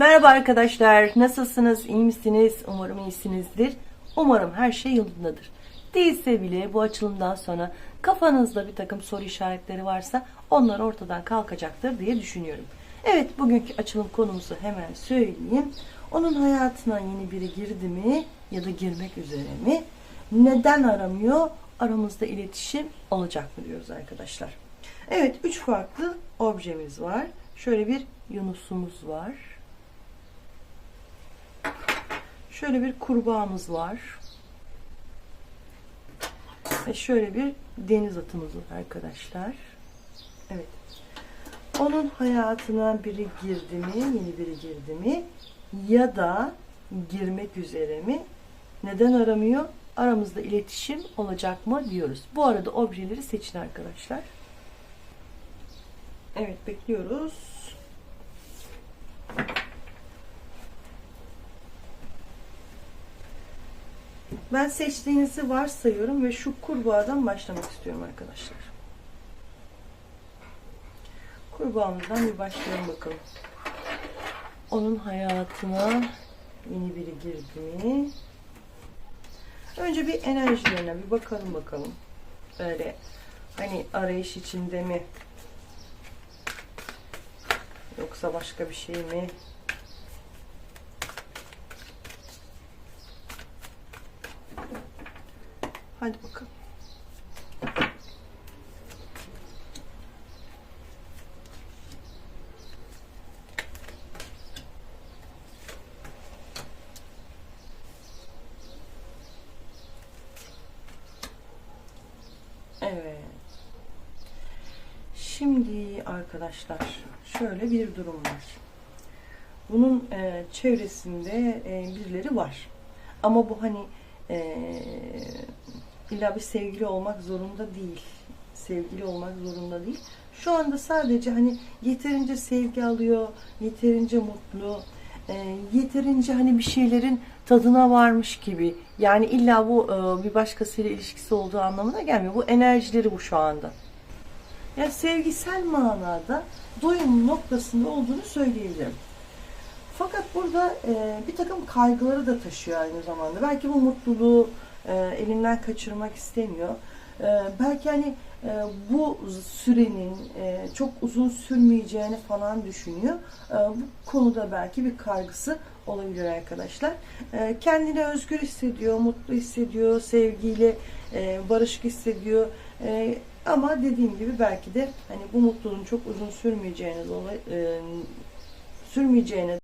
Merhaba arkadaşlar, nasılsınız, iyi misiniz? Umarım iyisinizdir. Umarım her şey yolundadır. Değilse bile bu açılımdan sonra kafanızda bir takım soru işaretleri varsa onlar ortadan kalkacaktır diye düşünüyorum. Evet, bugünkü açılım konumuzu hemen söyleyeyim. Onun hayatına yeni biri girdi mi ya da girmek üzere mi? Neden aramıyor? Aramızda iletişim olacak mı diyoruz arkadaşlar. Evet, üç farklı objemiz var. Şöyle bir yunusumuz var. Şöyle bir kurbağamız var. Ve şöyle bir deniz atımız var arkadaşlar. Evet. Onun hayatına biri girdi mi, yeni biri girdi mi ya da girmek üzere mi? Neden aramıyor? Aramızda iletişim olacak mı diyoruz. Bu arada objeleri seçin arkadaşlar. Evet bekliyoruz. Ben seçtiğinizi varsayıyorum ve şu kurbağadan başlamak istiyorum arkadaşlar. Kurbağamızdan bir başlayalım bakalım. Onun hayatına yeni biri girdi mi? Önce bir enerjilerine bir bakalım bakalım. Böyle hani arayış içinde mi? Yoksa başka bir şey mi? Hadi bakalım. Evet. Şimdi arkadaşlar şöyle bir durum var. Bunun e, çevresinde e, birileri var. Ama bu hani e, illa bir sevgili olmak zorunda değil. Sevgili olmak zorunda değil. Şu anda sadece hani yeterince sevgi alıyor, yeterince mutlu, e, yeterince hani bir şeylerin tadına varmış gibi. Yani illa bu e, bir başkasıyla ilişkisi olduğu anlamına gelmiyor. Bu enerjileri bu şu anda. Yani sevgisel manada doyum noktasında olduğunu söyleyebilirim. Fakat burada e, bir takım kaygıları da taşıyor aynı zamanda. Belki bu mutluluğu e, elinden kaçırmak istemiyor. E, belki hani e, bu sürenin e, çok uzun sürmeyeceğini falan düşünüyor. E, bu konuda belki bir kaygısı olabilir arkadaşlar. E, kendini özgür hissediyor, mutlu hissediyor, sevgiyle e, barışık hissediyor. E, ama dediğim gibi belki de hani bu mutluluğun çok uzun sürmeyeceğine dolayı e, sürmeyeceğine